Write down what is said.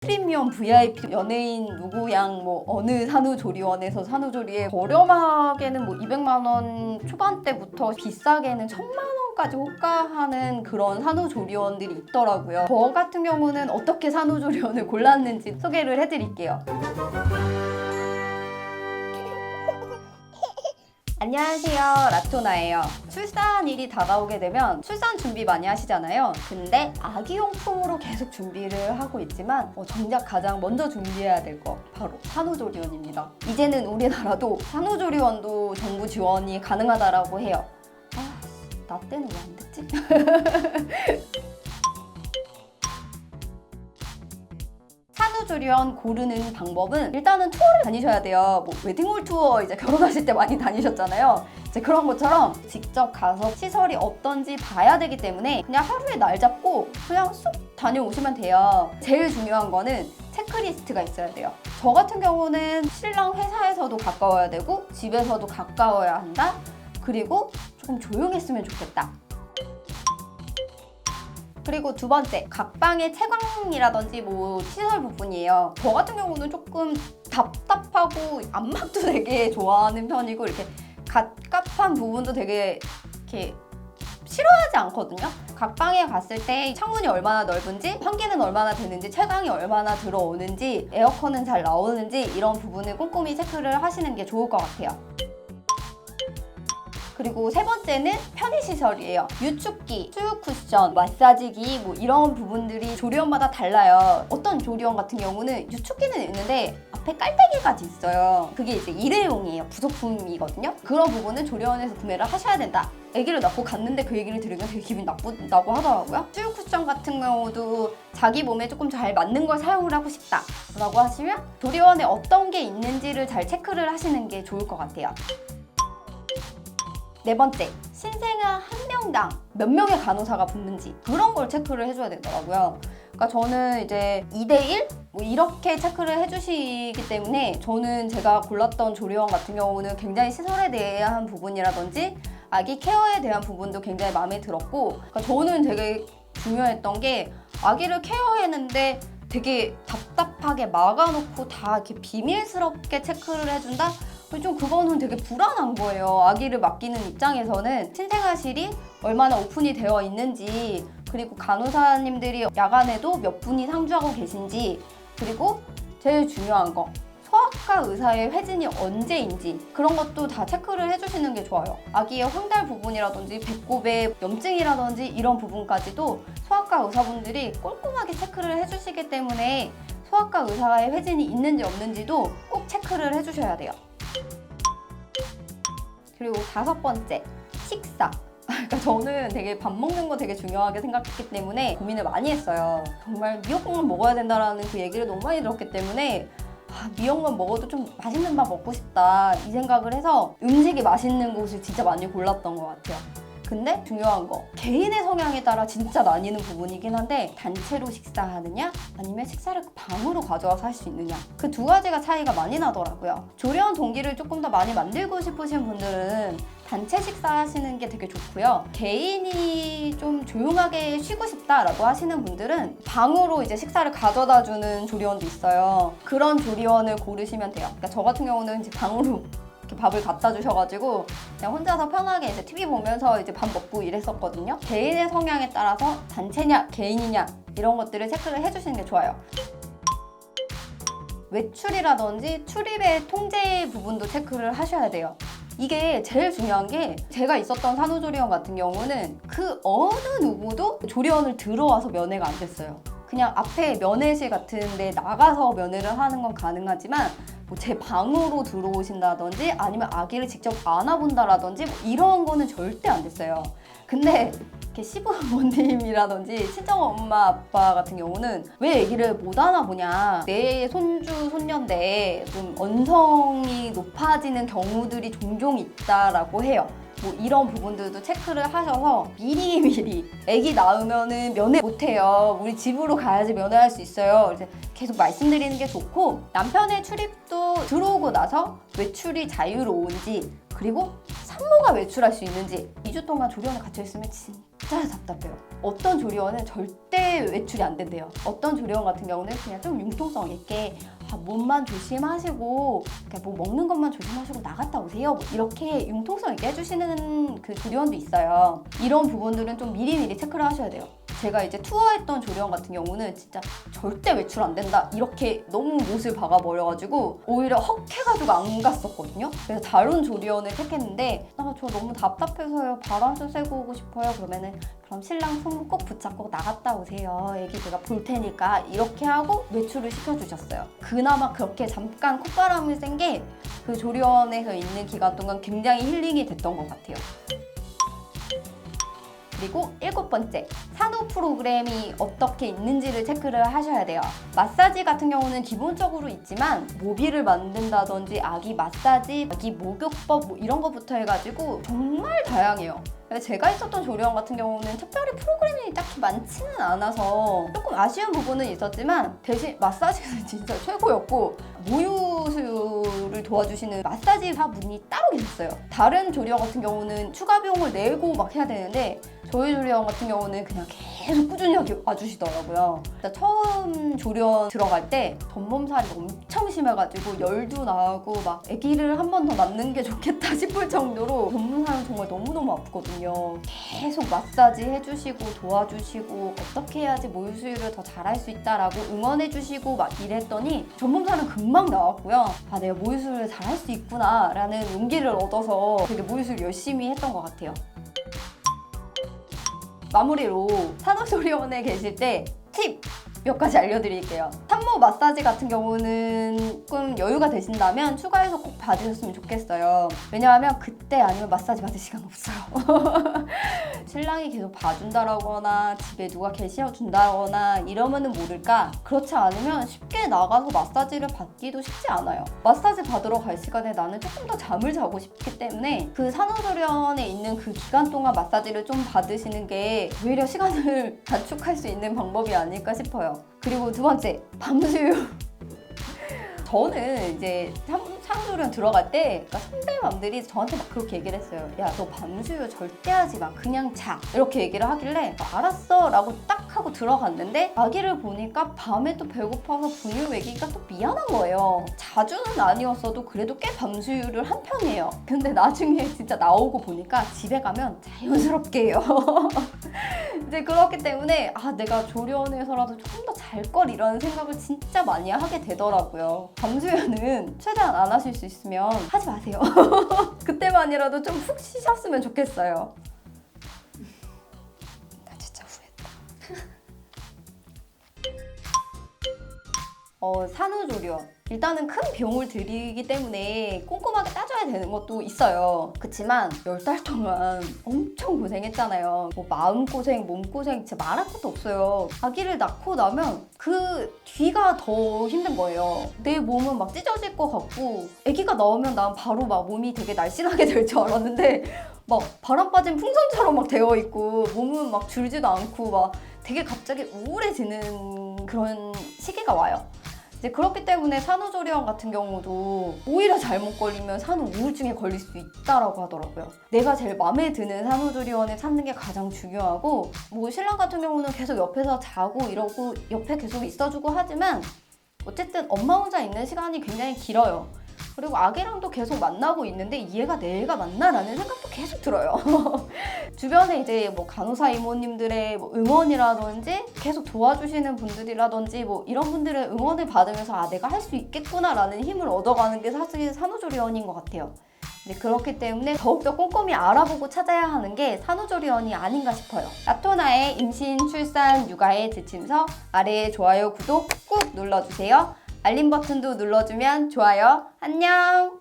프리미엄 VIP 연예인 누구양 뭐 어느 산후조리원에서 산후조리에 저렴하게는 뭐 200만 원 초반대부터 비싸게는 1000만 원까지 호가하는 그런 산후조리원들이 있더라고요. 저 같은 경우는 어떻게 산후조리원을 골랐는지 소개를 해드릴게요. 안녕하세요. 라토나예요. 출산일이 다가오게 되면 출산 준비 많이 하시잖아요. 근데 아기용품으로 계속 준비를 하고 있지만 어, 정작 가장 먼저 준비해야 될 거 바로 산후조리원입니다. 이제는 우리나라도 산후조리원도 정부 지원이 가능하다라고 해요. 아, 나 때는 왜 안 됐지? 산후조리원 고르는 방법은 일단은 투어를 다니셔야 돼요. 뭐 웨딩홀 투어 이제 결혼하실 때 많이 다니셨잖아요. 이제 그런 것처럼 직접 가서 시설이 어떤지 봐야 되기 때문에 그냥 하루에 날 잡고 그냥 쑥 다녀오시면 돼요. 제일 중요한 거는 체크리스트가 있어야 돼요. 저 같은 경우는 신랑 회사에서도 가까워야 되고 집에서도 가까워야 한다. 그리고 조금 조용했으면 좋겠다. 그리고 두 번째, 각 방의 채광이라든지 뭐 시설 부분이에요. 저 같은 경우는 조금 답답하고 안막도 되게 좋아하는 편이고 이렇게 갑갑한 부분도 되게 이렇게 싫어하지 않거든요. 각 방에 갔을 때 창문이 얼마나 넓은지, 환기는 얼마나 되는지, 채광이 얼마나 들어오는지, 에어컨은 잘 나오는지 이런 부분을 꼼꼼히 체크를 하시는 게 좋을 것 같아요. 그리고 세 번째는 편의시설이에요. 유축기, 수육 쿠션, 마사지기 뭐 이런 부분들이 조리원마다 달라요. 어떤 조리원 같은 경우는 유축기는 있는데 앞에 깔때기까지 있어요. 그게 이제 일회용이에요. 부속품이거든요. 그런 부분은 조리원에서 구매를 하셔야 된다. 아기를 낳고 갔는데 그 얘기를 들으면 되게 기분이 나쁘다고 하더라고요. 수육 쿠션 같은 경우도 자기 몸에 조금 잘 맞는 걸 사용을 하고 싶다 라고 하시면 조리원에 어떤 게 있는지를 잘 체크를 하시는 게 좋을 것 같아요. 네 번째, 신생아 한 명당 몇 명의 간호사가 붙는지 그런 걸 체크를 해줘야 되더라고요. 그러니까 저는 이제 2대1 뭐 이렇게 체크를 해주시기 때문에 저는 제가 골랐던 조리원 같은 경우는 굉장히 시설에 대한 부분이라든지 아기 케어에 대한 부분도 굉장히 마음에 들었고 그러니까 저는 되게 중요했던 게 아기를 케어했는데 되게 답답하게 막아놓고 다 이렇게 비밀스럽게 체크를 해준다? 좀 그거는 되게 불안한 거예요. 아기를 맡기는 입장에서는 신생아실이 얼마나 오픈이 되어 있는지 그리고 간호사님들이 야간에도 몇 분이 상주하고 계신지 그리고 제일 중요한 거 소아과 의사의 회진이 언제인지 그런 것도 다 체크를 해주시는 게 좋아요. 아기의 황달 부분이라든지 배꼽의 염증이라든지 이런 부분까지도 소아과 의사분들이 꼼꼼하게 체크를 해주시기 때문에 소아과 의사의 회진이 있는지 없는지도 꼭 체크를 해주셔야 돼요. 그리고 다섯 번째, 식사. 그러니까 저는 되게 밥 먹는 거 되게 중요하게 생각했기 때문에 고민을 많이 했어요. 정말 미역국만 먹어야 된다라는 그 얘기를 너무 많이 들었기 때문에 아, 미역만 먹어도 좀 맛있는 밥 먹고 싶다 이 생각을 해서 음식이 맛있는 곳을 진짜 많이 골랐던 것 같아요. 근데 중요한 거 개인의 성향에 따라 진짜 나뉘는 부분이긴 한데 단체로 식사하느냐 아니면 식사를 방으로 가져와서 할 수 있느냐 그 두 가지가 차이가 많이 나더라고요. 조리원 동기를 조금 더 많이 만들고 싶으신 분들은 단체 식사하시는 게 되게 좋고요. 개인이 좀 조용하게 쉬고 싶다라고 하시는 분들은 방으로 이제 식사를 가져다 주는 조리원도 있어요. 그런 조리원을 고르시면 돼요. 그러니까 저 같은 경우는 이제 방으로 이렇게 밥을 갖다 주셔가지고 그냥 혼자서 편하게 이제 TV 보면서 이제 밥 먹고 이랬었거든요. 개인의 성향에 따라서 단체냐 개인이냐 이런 것들을 체크를 해주시는 게 좋아요. 외출이라든지 출입의 통제 부분도 체크를 하셔야 돼요. 이게 제일 중요한 게 제가 있었던 산후조리원 같은 경우는 그 어느 누구도 조리원을 들어와서 면회가 안 됐어요. 그냥 앞에 면회실 같은 데 나가서 면회를 하는 건 가능하지만 뭐 제 방으로 들어오신다든지 아니면 아기를 직접 안아본다라든지 뭐 이런 거는 절대 안 됐어요. 근데 이렇게 시부모님이라든지 친정 엄마 아빠 같은 경우는 왜 아기를 못 안아보냐 내 손주 손녀인데 좀 언성이 높아지는 경우들이 종종 있다라고 해요. 뭐 이런 부분들도 체크를 하셔서 미리 미리 아기 낳으면은 면회 못해요. 우리 집으로 가야지 면회할 수 있어요. 이제 계속 말씀드리는 게 좋고 남편의 출입도 들어오고 나서 외출이 자유로운지 그리고 산모가 외출할 수 있는지 2주 동안 조리원에 갇혀 있으면 진짜 답답해요. 어떤 조리원은 절대 외출이 안 된대요. 어떤 조리원 같은 경우는 그냥 좀 융통성 있게 아, 몸만 조심하시고 뭐 먹는 것만 조심하시고 나갔다 오세요. 뭐 이렇게 융통성 있게 해주시는 그 조리원도 있어요. 이런 부분들은 좀 미리미리 체크를 하셔야 돼요. 제가 이제 투어했던 조리원 같은 경우는 진짜 절대 외출 안 된다 이렇게 너무 못을 박아버려가지고 오히려 헉 해가지고 안 갔었거든요. 그래서 다른 조리원을 택했는데 아 저 너무 답답해서요 바람 좀 쐬고 오고 싶어요 그러면은 그럼 신랑 손 꼭 붙잡고 나갔다 오세요. 애기 제가 볼 테니까 이렇게 하고 외출을 시켜주셨어요. 그나마 그렇게 잠깐 콧바람을 쐰 게 그 조리원에서 있는 기간 동안 굉장히 힐링이 됐던 것 같아요. 그리고 일곱 번째, 산후 프로그램이 어떻게 있는지를 체크를 하셔야 돼요. 마사지 같은 경우는 기본적으로 있지만 모비를 만든다든지 아기 마사지, 아기 목욕법 뭐 이런 거부터 해가지고 정말 다양해요. 제가 있었던 조리원 같은 경우는 특별히 프로그램이 딱히 많지는 않아서 조금 아쉬운 부분은 있었지만 대신 마사지는 진짜 최고였고 모유 수유를 도와주시는 마사지사 분이 따로 계셨어요. 다른 조리원 같은 경우는 추가 비용을 내고 막 해야 되는데 저희 조리원 같은 경우는 그냥 계속 꾸준히 와주시더라고요. 진짜 처음 조리원 들어갈 때 전몸살이 엄청 심해가지고 열도 나고 막 아기를 한 번 더 낳는 게 좋겠다 싶을 정도로 전몸살은 정말 너무너무 아프거든요. 계속 마사지 해주시고 도와주시고 어떻게 해야지 모유 수유를 더 잘할 수 있다라고 응원해주시고 막 이랬더니 전몸살은 금방 나왔고요. 아 내가 모유 수유를 잘할 수 있구나라는 용기를 얻어서 되게 모유 수유 열심히 했던 것 같아요. 마무리로 산후조리원에 계실 때 팁! 몇 가지 알려드릴게요. 산모 마사지 같은 경우는 조금 여유가 되신다면 추가해서 꼭 받으셨으면 좋겠어요. 왜냐하면 그때 아니면 마사지 받을 시간 없어요. 신랑이 계속 봐준다거나 집에 누가 계셔준다거나 이러면은 모를까 그렇지 않으면 쉽게 나가서 마사지를 받기도 쉽지 않아요. 마사지 받으러 갈 시간에 나는 조금 더 잠을 자고 싶기 때문에 그 산후조리원에 있는 그 기간 동안 마사지를 좀 받으시는 게 오히려 시간을 단축할 수 있는 방법이 아닐까 싶어요. 그리고 두 번째 밤수유. 저는 이제 산후조리원 들어갈 때 그러니까 선배맘들이 저한테 막 그렇게 얘기를 했어요. 야 너 밤수유 절대 하지 마. 그냥 자. 이렇게 얘기를 하길래 어, 알았어 라고 딱 하고 들어갔는데 아기를 보니까 밤에 또 배고파서 분유 먹이기가 또 미안한 거예요. 자주는 아니었어도 그래도 꽤 밤수유를 한 편이에요. 근데 나중에 진짜 나오고 보니까 집에 가면 자연스럽게 해요. 이제 그렇기 때문에 아 내가 조리원에서라도 조금 더 잘 걸 이런 생각을 진짜 많이 하게 되더라고요. 밤수유는 최대한 안 하실 수 있으면 하지 마세요. 그때만이라도 좀 푹 쉬셨으면 좋겠어요. 나 진짜 후회했다. 어, 산후조리원. 일단은 큰 비용을 들이기 때문에 꼼꼼하게 따져야 되는 것도 있어요. 그치만 열달 동안 엄청 고생했잖아요. 뭐 마음고생, 몸고생 진짜 말할 것도 없어요. 아기를 낳고 나면 그 뒤가 더 힘든 거예요. 내 몸은 막 찢어질 것 같고 아기가 나오면 난 바로 막 몸이 되게 날씬하게 될 줄 알았는데 막 바람 빠진 풍선처럼 막 되어 있고 몸은 막 줄지도 않고 막 되게 갑자기 우울해지는 그런 시기가 와요. 이제 그렇기 때문에 산후조리원 같은 경우도 오히려 잘못 걸리면 산후 우울증에 걸릴 수 있다라고 하더라고요. 내가 제일 마음에 드는 산후조리원에 찾는 게 가장 중요하고 뭐 신랑 같은 경우는 계속 옆에서 자고 이러고 옆에 계속 있어주고 하지만 어쨌든 엄마 혼자 있는 시간이 굉장히 길어요. 그리고 아기랑도 계속 만나고 있는데 얘가 내가 맞나라는 생각도 계속 들어요. 주변에 이제 뭐 간호사 이모님들의 뭐 응원이라든지 계속 도와주시는 분들이라든지 뭐 이런 분들의 응원을 받으면서 아 내가 할 수 있겠구나라는 힘을 얻어가는 게 사실 산후조리원인 것 같아요. 네, 그렇기 때문에 더욱더 꼼꼼히 알아보고 찾아야 하는 게 산후조리원이 아닌가 싶어요. 라토나의 임신, 출산, 육아의 지침서 아래에 좋아요, 구독 꾹 눌러주세요. 알림 버튼도 눌러주면 좋아요. 안녕!